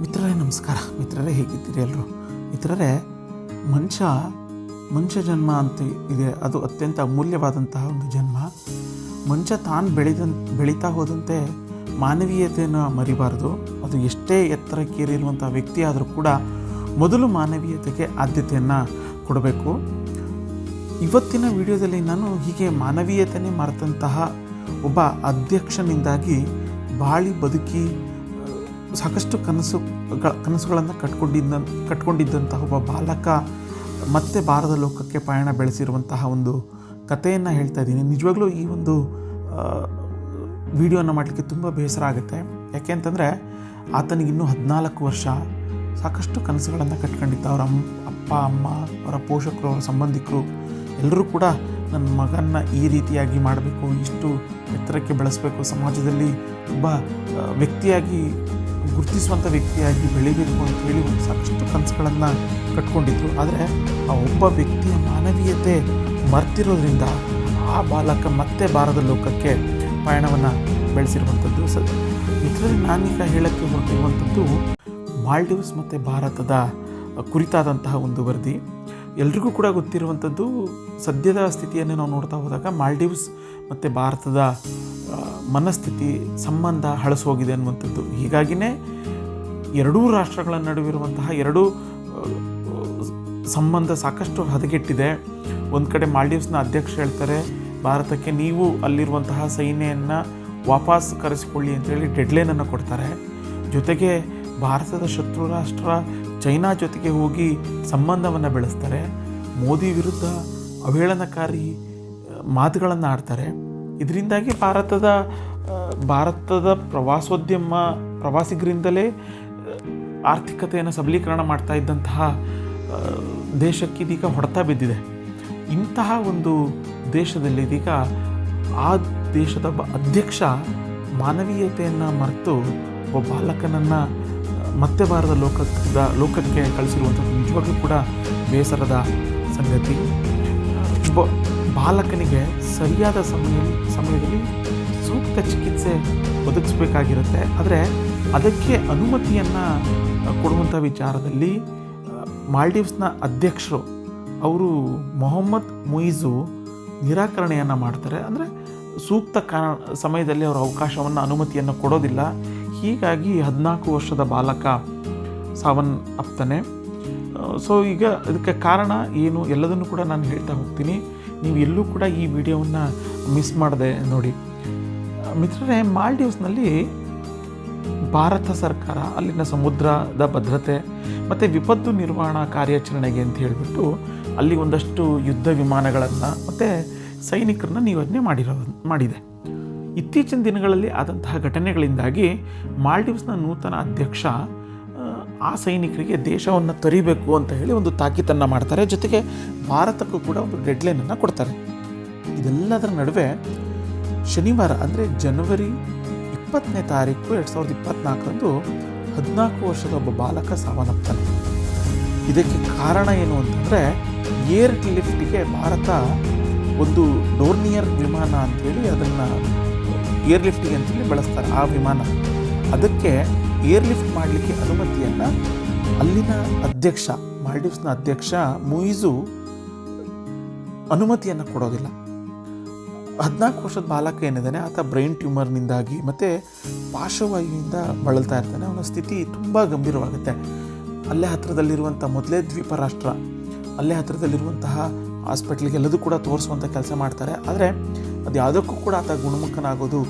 ಮಿತ್ರರೇ, ನಮಸ್ಕಾರ. ಮಿತ್ರರೇ, ಹೇಗಿದ್ದೀರಿ ಎಲ್ಲರೂ? ಮಿತ್ರರೇ, ಮನುಷ್ಯ ಮನುಷ್ಯ ಜನ್ಮ ಅಂತ ಇದೆ. ಅದು ಅತ್ಯಂತ ಅಮೂಲ್ಯವಾದಂತಹ ಒಂದು ಜನ್ಮ. ಮನುಷ್ಯ ತಾನು ಬೆಳೆದ ಬೆಳೀತಾ ಹೋದಂತೆ ಮಾನವೀಯತೆಯನ್ನು ಮರಿಬಾರ್ದು. ಅದು ಎಷ್ಟೇ ಎತ್ತರಕ್ಕೇರಿರುವಂಥ ವ್ಯಕ್ತಿ ಆದರೂ ಕೂಡ ಮೊದಲು ಮಾನವೀಯತೆಗೆ ಆದ್ಯತೆಯನ್ನು ಕೊಡಬೇಕು. ಇವತ್ತಿನ ವಿಡಿಯೋದಲ್ಲಿ ನಾನು ಹೀಗೆ ಮಾನವೀಯತೆಯೇ ಮರೆತಂತಹ ಒಬ್ಬ ಅಧ್ಯಕ್ಷನಿಂದಾಗಿ ಬಾಳಿ ಬದುಕಿ ಸಾಕಷ್ಟು ಕನಸು ಕನಸುಗಳನ್ನು ಕಟ್ಕೊಂಡಿದ್ದ ಕಟ್ಕೊಂಡಿದ್ದಂತಹ ಒಬ್ಬ ಬಾಲಕ ಮತ್ತೆ ಭಾರತ ಲೋಕಕ್ಕೆ ಪಯಣ ಬೆಳೆಸಿರುವಂತಹ ಒಂದು ಕಥೆಯನ್ನು ಹೇಳ್ತಾ ಇದ್ದೀನಿ. ನಿಜವಾಗ್ಲೂ ಈ ಒಂದು ವಿಡಿಯೋನ ಮಾಡಲಿಕ್ಕೆ ತುಂಬ ಬೇಸರ ಆಗುತ್ತೆ. ಯಾಕೆ ಅಂತಂದರೆ ಆತನಿಗೆ ಇನ್ನೂ ಹದಿನಾಲ್ಕು ವರ್ಷ ಸಾಕಷ್ಟು ಕನಸುಗಳನ್ನು ಕಟ್ಕೊಂಡಿದ್ದ ಅವರ ಅಪ್ಪ, ಅಮ್ಮ, ಅವರ ಪೋಷಕರು, ಅವರ ಸಂಬಂಧಿಕರು ಎಲ್ಲರೂ ಕೂಡ ನನ್ನ ಮಗನ್ನ ಈ ರೀತಿಯಾಗಿ ಮಾಡಬೇಕು, ಇಷ್ಟು ಎತ್ತರಕ್ಕೆ ಬೆಳೆಸಬೇಕು. ಸಮಾಜದಲ್ಲಿ ಒಬ್ಬ ವ್ಯಕ್ತಿಯಾಗಿ ಗುರುತಿಸುವಂಥ ವ್ಯಕ್ತಿಯಾಗಿ ಬೆಳಿಬೇಕು ಅಂತ ಹೇಳಿ ಒಂದು ಸಾಕಷ್ಟು ಕನಸುಗಳನ್ನು ಕಟ್ಕೊಂಡಿದ್ರು. ಆದರೆ ಆ ಒಬ್ಬ ವ್ಯಕ್ತಿಯ ಮಾನವೀಯತೆ ಮರ್ತಿರೋದ್ರಿಂದ ಆ ಬಾಲಕ ಮತ್ತೆ ಬಾರದ ಲೋಕಕ್ಕೆ ಪಯಣವನ್ನು ಬೆಳೆಸಿರುವಂಥದ್ದು ಸ ಇದರಲ್ಲಿ ನಾನೀಗ ಹೇಳೋಕ್ಕೆ ಹೊರಟಿರುವಂಥದ್ದು ಮಾಲ್ಡೀವ್ಸ್ ಮತ್ತು ಭಾರತದ ಕುರಿತಾದಂತಹ ಒಂದು ವರದಿ. ಎಲ್ರಿಗೂ ಕೂಡ ಗೊತ್ತಿರುವಂಥದ್ದು ಸದ್ಯದ ಸ್ಥಿತಿಯನ್ನು ನಾವು ನೋಡ್ತಾ ಹೋದಾಗ ಮಾಲ್ಡೀವ್ಸ್ ಮತ್ತು ಭಾರತದ ಮನಸ್ಥಿತಿ ಸಂಬಂಧ ಹಳಸೋಗಿದೆ ಅನ್ನುವಂಥದ್ದು. ಹೀಗಾಗಿಯೇ ಎರಡೂ ರಾಷ್ಟ್ರಗಳ ನಡುವಿರುವಂತಹ ಎರಡೂ ಸಂಬಂಧ ಸಾಕಷ್ಟು ಹದಗೆಟ್ಟಿದೆ. ಒಂದು ಕಡೆ ಮಾಲ್ಡೀವ್ಸ್ನ ಅಧ್ಯಕ್ಷ ಹೇಳ್ತಾರೆ, ಭಾರತಕ್ಕೆ ನೀವು ಅಲ್ಲಿರುವಂತಹ ಸೈನ್ಯವನ್ನು ವಾಪಸ್ ಕರೆಸಿಕೊಳ್ಳಿ ಅಂತೇಳಿ ಡೆಡ್ಲೈನನ್ನು ಕೊಡ್ತಾರೆ. ಜೊತೆಗೆ ಭಾರತದ ಶತ್ರು ರಾಷ್ಟ್ರ ಚೈನಾ ಜೊತೆಗೆ ಹೋಗಿ ಸಂಬಂಧವನ್ನು ಬೆಳೆಸ್ತಾರೆ. ಮೋದಿ ವಿರುದ್ಧ ಅವಹೇಳನಕಾರಿ ಮಾತುಗಳನ್ನು ಆಡ್ತಾರೆ. ಇದರಿಂದಾಗಿ ಭಾರತದ ಭಾರತದ ಪ್ರವಾಸೋದ್ಯಮ ಪ್ರವಾಸಿಗರಿಂದಲೇ ಆರ್ಥಿಕತೆಯನ್ನು ಸಬಲೀಕರಣ ಮಾಡ್ತಾ ಇದ್ದಂತಹ ಆ, ದೇಶಕ್ಕೆ ಇದೀಗ ಹೊಡೆತ ಬಿದ್ದಿದೆ. ಇಂತಹ ಒಂದು ದೇಶದಲ್ಲಿ ಇದೀಗ ಆ ದೇಶದ ಅಧ್ಯಕ್ಷ ಮಾನವೀಯತೆಯನ್ನು ಮರೆತು ಒಬ್ಬ ಬಾಲಕನನ್ನು ಮತ್ತೆ ಬಾರದ ಲೋಕದ, ಲೋಕಕ್ಕೆ ಕಳಿಸಿರುವಂಥದ್ದು ನಿಜವಾಗ್ಲೂ ಕೂಡ ಬೇಸರದ ಸಂಗತಿ. ಒಬ್ಬ ಬಾಲಕನಿಗೆ ಸರಿಯಾದ ಸಮಯ, ಸಮಯದಲ್ಲಿ ಸೂಕ್ತ ಚಿಕಿತ್ಸೆ ಒದಗಿಸ್ಬೇಕಾಗಿರುತ್ತೆ. ಆದರೆ ಅದಕ್ಕೆ ಅನುಮತಿಯನ್ನು ಕೊಡುವಂಥ ವಿಚಾರದಲ್ಲಿ ಮಾಲ್ಡೀವ್ಸ್ನ ಅಧ್ಯಕ್ಷರು ಅವರು ಮೊಹಮ್ಮದ್ ಮುಯಿಜು ನಿರಾಕರಣೆಯನ್ನು ಮಾಡ್ತಾರೆ. ಅಂದರೆ ಸೂಕ್ತ ಕಾರಣ, ಸಮಯದಲ್ಲಿ ಅವರು ಅವಕಾಶವನ್ನು, ಅನುಮತಿಯನ್ನು ಕೊಡೋದಿಲ್ಲ. ಹೀಗಾಗಿ ಹದಿನಾಲ್ಕು ವರ್ಷದ ಬಾಲಕ ಸಾವನ್ನಪ್ತಾನೆ ಸೊ ಈಗ ಅದಕ್ಕೆ ಕಾರಣ ಏನು? ಎಲ್ಲದನ್ನು ಕೂಡ ನಾನು ಹೇಳ್ತಾ ಹೋಗ್ತೀನಿ. ನೀವು ಎಲ್ಲೂ ಕೂಡ ಈ ವಿಡಿಯೋವನ್ನು ಮಿಸ್ ಮಾಡದೆ ನೋಡಿ. ಮಿತ್ರರೇ, ಮಾಲ್ಡೀವ್ಸ್ನಲ್ಲಿ ಭಾರತ ಸರ್ಕಾರ, ಅಲ್ಲಿನ ಸಮುದ್ರದ ಭದ್ರತೆ ಮತ್ತು ವಿಪತ್ತು ನಿರ್ವಹಣಾ ಕಾರ್ಯಾಚರಣೆಗೆ ಅಂತ ಹೇಳಿಬಿಟ್ಟು ಅಲ್ಲಿ ಒಂದಷ್ಟು ಯುದ್ಧ ವಿಮಾನಗಳನ್ನು ಮತ್ತು ಸೈನಿಕರನ್ನ ನಿಯೋಜನೆ ಮಾಡಿರೋ, ಮಾಡಿದೆ. ಇತ್ತೀಚಿನ ದಿನಗಳಲ್ಲಿ ಆದಂತಹ ಘಟನೆಗಳಿಂದಾಗಿ ಮಾಲ್ಡೀವ್ಸ್ನ ನೂತನ ಅಧ್ಯಕ್ಷ ಆ, ಸೈನಿಕರಿಗೆ ದೇಶವನ್ನು ತರಿಬೇಕು ಅಂತ ಹೇಳಿ ಒಂದು ತಾಕೀತನ್ನು ಮಾಡ್ತಾರೆ. ಜೊತೆಗೆ ಭಾರತಕ್ಕೂ ಕೂಡ ಒಂದು ಡೆಡ್ಲೈನನ್ನು ಕೊಡ್ತಾರೆ. ಇದೆಲ್ಲದರ ನಡುವೆ ಶನಿವಾರ ಅಂದರೆ ಜನವರಿ ಇಪ್ಪತ್ತನೇ ತಾರೀಕು ಎರಡು ಸಾವಿರದ ಇಪ್ಪತ್ತ್ನಾಲ್ಕರಂದು ಹದಿನಾಲ್ಕು ವರ್ಷದ ಒಬ್ಬ ಬಾಲಕ ಸಾವನ್ನಪ್ತಾನೆ. ಇದಕ್ಕೆ ಕಾರಣ ಏನು ಅಂತಂದರೆ ಏರ್ ಲಿಫ್ಟಿಗೆ ಭಾರತ ಒಂದು ಡೋರ್ನಿಯರ್ ವಿಮಾನ ಅಂತೇಳಿ ಅದನ್ನು ಏರ್ ಲಿಫ್ಟಿಗೆ ಅಂತೇಳಿ ಬಳಸ್ತಾರೆ ಆ ವಿಮಾನ. ಅದಕ್ಕೆ ಏರ್ ಲಿಫ್ಟ್ ಮಾಡಲಿಕ್ಕೆ ಅನುಮತಿಯನ್ನು ಅಲ್ಲಿನ ಅಧ್ಯಕ್ಷ, ಮಾಲ್ಡೀವ್ಸ್ನ ಅಧ್ಯಕ್ಷ ಮುಯಿಜು ಅನುಮತಿಯನ್ನು ಕೊಡೋದಿಲ್ಲ. ಹದಿನಾಲ್ಕು ವರ್ಷದ ಬಾಲಕ ಏನಿದ್ದಾನೆ, ಆತ ಬ್ರೈನ್ ಟ್ಯೂಮರ್ನಿಂದಾಗಿ ಮತ್ತು ಪಾರ್ಶ್ವವಾಯುವಿನಿಂದ ಬಳಲ್ತಾ ಇರ್ತಾನೆ. ಅವನ ಸ್ಥಿತಿ ತುಂಬ ಗಂಭೀರವಾಗುತ್ತೆ. ಅಲ್ಲೇ ಹತ್ತಿರದಲ್ಲಿರುವಂಥ ಮೊದಲೇ ದ್ವೀಪ ರಾಷ್ಟ್ರ, ಅಲ್ಲೇ ಹತ್ತಿರದಲ್ಲಿರುವಂತಹ ಹಾಸ್ಪಿಟ್ಲಿಗೆ ಎಲ್ಲದೂ ಕೂಡ ತೋರಿಸುವಂಥ ಕೆಲಸ ಮಾಡ್ತಾರೆ. ಆದರೆ ಅದು ಯಾವುದಕ್ಕೂ ಕೂಡ ಆತ ಗುಣಮುಖನಾಗೋದು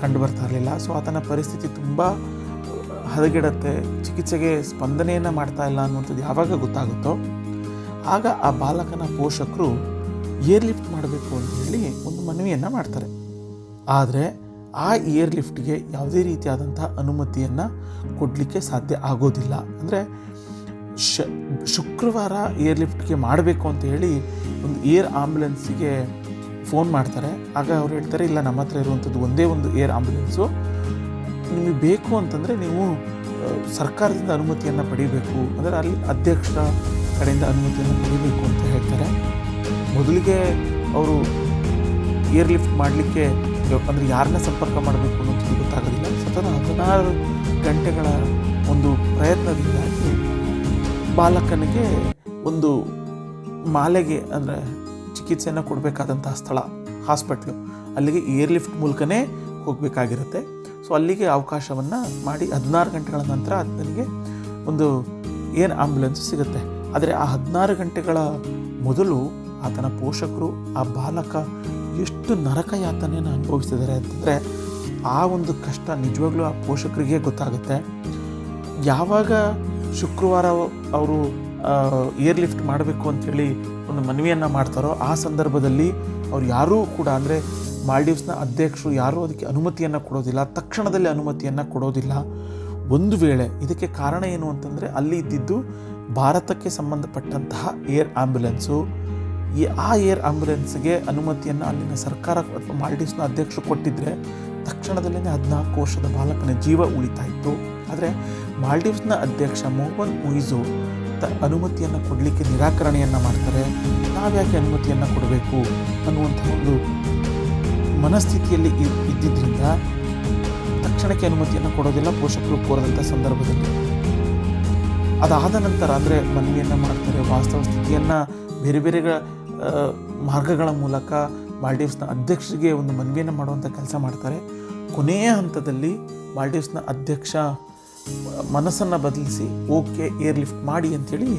ಕಂಡು ಬರ್ತಾ ಇರಲಿಲ್ಲ. ಸೊ ಆತನ ಪರಿಸ್ಥಿತಿ ತುಂಬ ಹದಗೆಡತ್ತೆ. ಚಿಕಿತ್ಸೆಗೆ ಸ್ಪಂದನೆಯನ್ನು ಮಾಡ್ತಾ ಇಲ್ಲ ಅನ್ನುವಂಥದ್ದು ಯಾವಾಗ ಗೊತ್ತಾಗುತ್ತೋ, ಆಗ ಆ ಬಾಲಕನ ಪೋಷಕರು ಏರ್ ಲಿಫ್ಟ್ ಮಾಡಬೇಕು ಅಂತ ಹೇಳಿ ಒಂದು ಮನವಿಯನ್ನು ಮಾಡ್ತಾರೆ. ಆದರೆ ಆ ಏರ್ ಲಿಫ್ಟ್ಗೆ ಯಾವುದೇ ರೀತಿಯಾದಂಥ ಅನುಮತಿಯನ್ನು ಕೊಡಲಿಕ್ಕೆ ಸಾಧ್ಯ ಆಗೋದಿಲ್ಲ. ಅಂದರೆ ಶ, ಶುಕ್ರವಾರ ಏರ್ ಲಿಫ್ಟ್ಗೆ ಮಾಡಬೇಕು ಅಂತ ಹೇಳಿ ಒಂದು ಏರ್ ಆಂಬ್ಯುಲೆನ್ಸಿಗೆ ಫೋನ್ ಮಾಡ್ತಾರೆ. ಆಗ ಅವ್ರು ಹೇಳ್ತಾರೆ, ಇಲ್ಲ, ನಮ್ಮ ಹತ್ರ ಇರುವಂಥದ್ದು ಒಂದೇ ಒಂದು ಏರ್ ಆಂಬುಲೆನ್ಸು. ನಿಮಗೆ ಬೇಕು ಅಂತಂದರೆ ನೀವು ಸರ್ಕಾರದಿಂದ ಅನುಮತಿಯನ್ನು ಪಡಿಬೇಕು. ಅಂದರೆ ಅಲ್ಲಿ ಅಧ್ಯಕ್ಷ ಕಡೆಯಿಂದ ಅನುಮತಿಯನ್ನು ಪಡಿಬೇಕು ಅಂತ ಹೇಳ್ತಾರೆ. ಮೊದಲಿಗೆ ಅವರು ಏರ್ ಲಿಫ್ಟ್ ಮಾಡಲಿಕ್ಕೆ, ಅಂದರೆ ಯಾರನ್ನ ಸಂಪರ್ಕ ಮಾಡಬೇಕು ಅನ್ನೋದು ಗೊತ್ತಾಗೋದಿಲ್ಲ. ಸತತ ಹದಿನಾರು ಗಂಟೆಗಳ ಒಂದು ಪ್ರಯತ್ನದಿಂದಾಗಿ ಬಾಲಕನಿಗೆ ಒಂದು ಮಾಲೆಗೆ, ಅಂದರೆ ಚಿಕಿತ್ಸೆಯನ್ನು ಕೊಡಬೇಕಾದಂತಹ ಸ್ಥಳ, ಹಾಸ್ಪಿಟ್ಲು. ಅಲ್ಲಿಗೆ ಏರ್ ಲಿಫ್ಟ್ ಮೂಲಕನೇ ಹೋಗಬೇಕಾಗಿರುತ್ತೆ. ಸೊ ಅಲ್ಲಿಗೆ ಅವಕಾಶವನ್ನು ಮಾಡಿ ಹದಿನಾರು ಗಂಟೆಗಳ ನಂತರ ನನಗೆ ಒಂದು ಏನು ಆಂಬ್ಯುಲೆನ್ಸ್ ಸಿಗುತ್ತೆ. ಆದರೆ ಆ ಹದಿನಾರು ಗಂಟೆಗಳ ಮೊದಲು ಆತನ ಪೋಷಕರು, ಆ ಬಾಲಕ ಎಷ್ಟು ನರಕ ಯಾತನೆಯನ್ನು ಅನುಭವಿಸ್ತಿದ್ದಾರೆ ಅಂತಂದರೆ ಆ ಒಂದು ಕಷ್ಟ ನಿಜವಾಗ್ಲೂ ಆ ಪೋಷಕರಿಗೆ ಗೊತ್ತಾಗುತ್ತೆ. ಯಾವಾಗ ಶುಕ್ರವಾರ ಅವರು ಏರ್ ಲಿಫ್ಟ್ ಮಾಡಬೇಕು ಅಂಥೇಳಿ ಒಂದು ಮನವಿಯನ್ನು ಮಾಡ್ತಾರೋ ಆ ಸಂದರ್ಭದಲ್ಲಿ ಅವ್ರು ಯಾರೂ ಕೂಡ ಅಂದರೆ ಮಾಲ್ಡೀವ್ಸ್ನ ಅಧ್ಯಕ್ಷರು ಯಾರೂ ಅದಕ್ಕೆ ಅನುಮತಿಯನ್ನು ಕೊಡೋದಿಲ್ಲ, ತಕ್ಷಣದಲ್ಲಿ ಅನುಮತಿಯನ್ನು ಕೊಡೋದಿಲ್ಲ. ಒಂದು ವೇಳೆ ಇದಕ್ಕೆ ಕಾರಣ ಏನು ಅಂತಂದರೆ ಅಲ್ಲಿ ಇದ್ದಿದ್ದು ಭಾರತಕ್ಕೆ ಸಂಬಂಧಪಟ್ಟಂತಹ ಏರ್ ಆ್ಯಂಬುಲೆನ್ಸು ಈ ಆ ಏರ್ ಆ್ಯಂಬುಲೆನ್ಸ್ಗೆ ಅನುಮತಿಯನ್ನು ಅಲ್ಲಿನ ಸರ್ಕಾರ ಅಥವಾ ಮಾಲ್ಡೀವ್ಸ್ನ ಅಧ್ಯಕ್ಷರು ಕೊಟ್ಟಿದ್ದರೆ ತಕ್ಷಣದಲ್ಲೇ ಹದಿನಾಲ್ಕು ವರ್ಷದ ಬಾಲಕನ ಜೀವ ಉಳಿತಾಯಿತ್ತು ಆದರೆ ಮಾಲ್ಡೀವ್ಸ್ನ ಅಧ್ಯಕ್ಷ ಮೊಹಮ್ಮದ್ ಮುಯಿಜು ತ ಅನುಮತಿಯನ್ನು ಕೊಡಲಿಕ್ಕೆ ನಿರಾಕರಣೆಯನ್ನು ಮಾಡ್ತಾರೆ. ನಾವ್ಯಾಕೆ ಅನುಮತಿಯನ್ನು ಕೊಡಬೇಕು ಅನ್ನುವಂಥ ಒಂದು ಮನಸ್ಥಿತಿಯಲ್ಲಿ ಇದ್ದಿದ್ದರಿಂದ ತಕ್ಷಣಕ್ಕೆ ಅನುಮತಿಯನ್ನು ಕೊಡೋದಿಲ್ಲ, ಪೋಷಕರು ಕೋರದಂಥ ಸಂದರ್ಭದಲ್ಲಿ. ಅದಾದ ನಂತರ ಅಂದರೆ ಮನವಿಯನ್ನು ಮಾಡ್ತಾರೆ. ವಾಸ್ತವ ಸ್ಥಿತಿಯನ್ನು ಬೇರೆ ಬೇರೆ ಮಾರ್ಗಗಳ ಮೂಲಕ ಮಾಲ್ಡೀವ್ಸ್ನ ಅಧ್ಯಕ್ಷರಿಗೆ ಒಂದು ಮನವಿಯನ್ನು ಮಾಡುವಂಥ ಕೆಲಸ ಮಾಡ್ತಾರೆ. ಕೊನೆಯ ಹಂತದಲ್ಲಿ ಮಾಲ್ಡೀವ್ಸ್ನ ಅಧ್ಯಕ್ಷ ಮನಸ್ಸನ್ನು ಬದಲಿಸಿ, ಓಕೆ, ಏರ್ ಲಿಫ್ಟ್ ಮಾಡಿ ಅಂಥೇಳಿ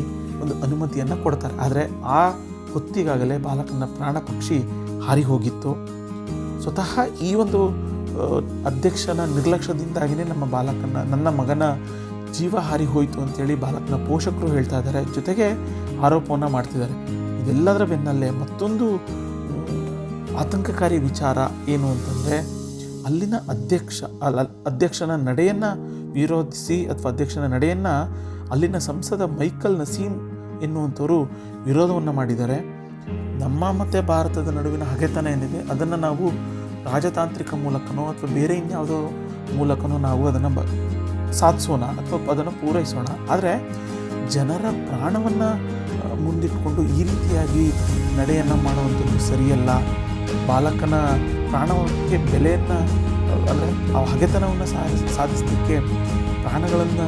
ಒಂದು ಅನುಮತಿಯನ್ನು ಕೊಡ್ತಾರೆ. ಆದರೆ ಆ ಹೊತ್ತಿಗಾಗಲೇ ಬಾಲಕನ ಪ್ರಾಣ ಪಕ್ಷಿ ಹಾರಿ ಹೋಗಿತ್ತು ಸ್ವತಃ ಈ ಒಂದು ಅಧ್ಯಕ್ಷನ ನಿರ್ಲಕ್ಷ್ಯದಿಂದಾಗಿಯೇ ನಮ್ಮ ಬಾಲಕನ, ನನ್ನ ಮಗನ ಜೀವ ಹಾರಿ ಹೋಯಿತು ಅಂತೇಳಿ ಬಾಲಕನ ಪೋಷಕರು ಹೇಳ್ತಾ ಇದ್ದಾರೆ. ಜೊತೆಗೆ ಆರೋಪವನ್ನು ಮಾಡ್ತಿದ್ದಾರೆ. ಇದೆಲ್ಲದರ ಬೆನ್ನಲ್ಲೇ ಮತ್ತೊಂದು ಆತಂಕಕಾರಿ ವಿಚಾರ ಏನು ಅಂತಂದರೆ, ಅಲ್ಲಿನ ಅಧ್ಯಕ್ಷ, ಅಲ್ಲ, ಅಧ್ಯಕ್ಷನ ನಡೆಯನ್ನು ವಿರೋಧಿಸಿ ಅಥವಾ ಅಧ್ಯಕ್ಷನ ನಡೆಯನ್ನು ಅಲ್ಲಿನ ಸಂಸದ ಮೈಕಲ್ ನಸೀಮ್ ಎನ್ನುವಂಥವರು ವಿರೋಧವನ್ನು ಮಾಡಿದ್ದಾರೆ. ನಮ್ಮ ಮತ್ತು ಭಾರತದ ನಡುವಿನ ಹಗೆತನ ಏನಿದೆ, ಅದನ್ನು ನಾವು ರಾಜತಾಂತ್ರಿಕ ಮೂಲಕನೋ ಅಥವಾ ಬೇರೆ ಇನ್ಯಾವುದೋ ಮೂಲಕನೋ ನಾವು ಅದನ್ನು ಬ, ಸಾಧಿಸೋಣ ಅಥವಾ ಅದನ್ನು ಪೂರೈಸೋಣ. ಆದರೆ ಜನರ ಪ್ರಾಣವನ್ನು ಮುಂದಿಟ್ಕೊಂಡು ಈ ರೀತಿಯಾಗಿ ನಡೆಯನ್ನು ಮಾಡುವಂಥದ್ದು ಸರಿಯಲ್ಲ. ಬಾಲಕನ ಪ್ರಾಣಕ್ಕೆ ಬೆಲೆಯನ್ನು ಅಂದರೆ ಆ ಹಗೆತನವನ್ನು ಸಾಧಿಸ್, ಸಾಧಿಸಲಿಕ್ಕೆ ಪ್ರಾಣಗಳನ್ನು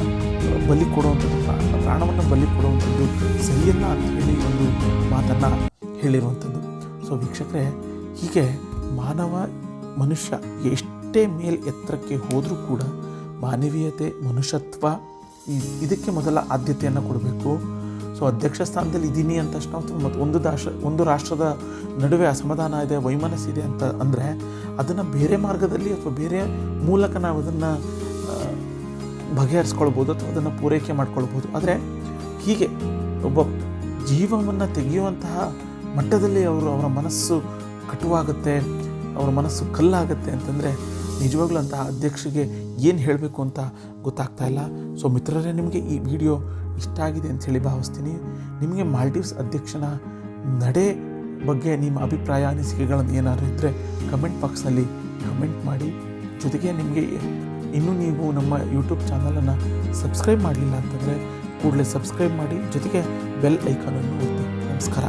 ಬಲಿ ಕೊಡುವಂಥದ್ದು ಪ್ರಾಣ ಪ್ರಾಣವನ್ನು ಬಲಿ ಕೊಡುವಂಥದ್ದು ಸರಿಯಲ್ಲ ಹೇಳಿ ಒಂದು ಮಾತನ್ನು ಹೇಳಿರುವಂಥದ್ದು. ಸೊ ವೀಕ್ಷಕರೇ, ಹೀಗೆ ಮಾನವ ಮನುಷ್ಯ ಎಷ್ಟೇ ಮೇಲ್ ಎತ್ತರಕ್ಕೆ ಹೋದರೂ ಕೂಡ ಮಾನವೀಯತೆ, ಮನುಷ್ಯತ್ವ ಇದಕ್ಕೆ ಮೊದಲ ಆದ್ಯತೆಯನ್ನು ಕೊಡಬೇಕು. ಸೊ ಅಧ್ಯಕ್ಷ ಸ್ಥಾನದಲ್ಲಿ ಇದ್ದೀನಿ ಅಂತ ತಕ್ಷಣ ಮತ್ತು ಒಂದು ದಾಶ, ಒಂದು ರಾಷ್ಟ್ರದ ನಡುವೆ ಅಸಮಾಧಾನ ಇದೆ ವೈಮನಸ್ಸಿದೆ ಅಂತ ಅಂದರೆ ಅದನ್ನು ಬೇರೆ ಮಾರ್ಗದಲ್ಲಿ ಅಥವಾ ಬೇರೆ ಮೂಲಕ ನಾವು ಅದನ್ನು ಬಗೆಹರಿಸ್ಕೊಳ್ಬೋದು ಅಥವಾ ಅದನ್ನು ಪೂರೈಕೆ ಮಾಡ್ಕೊಳ್ಬೋದು. ಆದರೆ ಹೀಗೆ ಒಬ್ಬ ಜೀವವನ್ನು ತೆಗೆಯುವಂತಹ ಮಟ್ಟದಲ್ಲಿ ಅವರು ಅವರ ಮನಸ್ಸು ಕಟುವಾಗುತ್ತೆ, ಅವರ ಮನಸ್ಸು ಕಲ್ಲಾಗುತ್ತೆ ಅಂತಂದರೆ ನಿಜವಾಗ್ಲೂ ಅಂತಹ ಅಧ್ಯಕ್ಷರಿಗೆ ಏನು ಹೇಳಬೇಕು ಅಂತ ಗೊತ್ತಾಗ್ತಾ ಇಲ್ಲ. ಸೊ ಮಿತ್ರರೇ, ನಿಮಗೆ ಈ ವಿಡಿಯೋ ಇಷ್ಟ ಆಗಿದೆ ಅಂತ ಹೇಳಿ ಭಾವಿಸ್ತೀನಿ. ನಿಮಗೆ ಮಾಲ್ಡೀವ್ಸ್ ಅಧ್ಯಕ್ಷನ ನಡೆ ಬಗ್ಗೆ ನಿಮ್ಮ ಅಭಿಪ್ರಾಯ, ಅನಿಸಿಕೆಗಳನ್ನು ಏನಾದರೂ ಇದ್ದರೆ ಕಮೆಂಟ್ ಬಾಕ್ಸ್ನಲ್ಲಿ ಕಮೆಂಟ್ ಮಾಡಿ. ಜೊತೆಗೆ ನಿಮಗೆ ಇನ್ನೂ ನೀವು ನಮ್ಮ ಯೂಟ್ಯೂಬ್ ಚಾನಲನ್ನು ಸಬ್ಸ್ಕ್ರೈಬ್ ಮಾಡಲಿಲ್ಲ ಅಂತಂದರೆ ಕೂಡಲೇ ಸಬ್ಸ್ಕ್ರೈಬ್ ಮಾಡಿ. ಜೊತೆಗೆ ಬೆಲ್ ಐಕಾನನ್ನು ಒತ್ತಿ. ನಮಸ್ಕಾರ.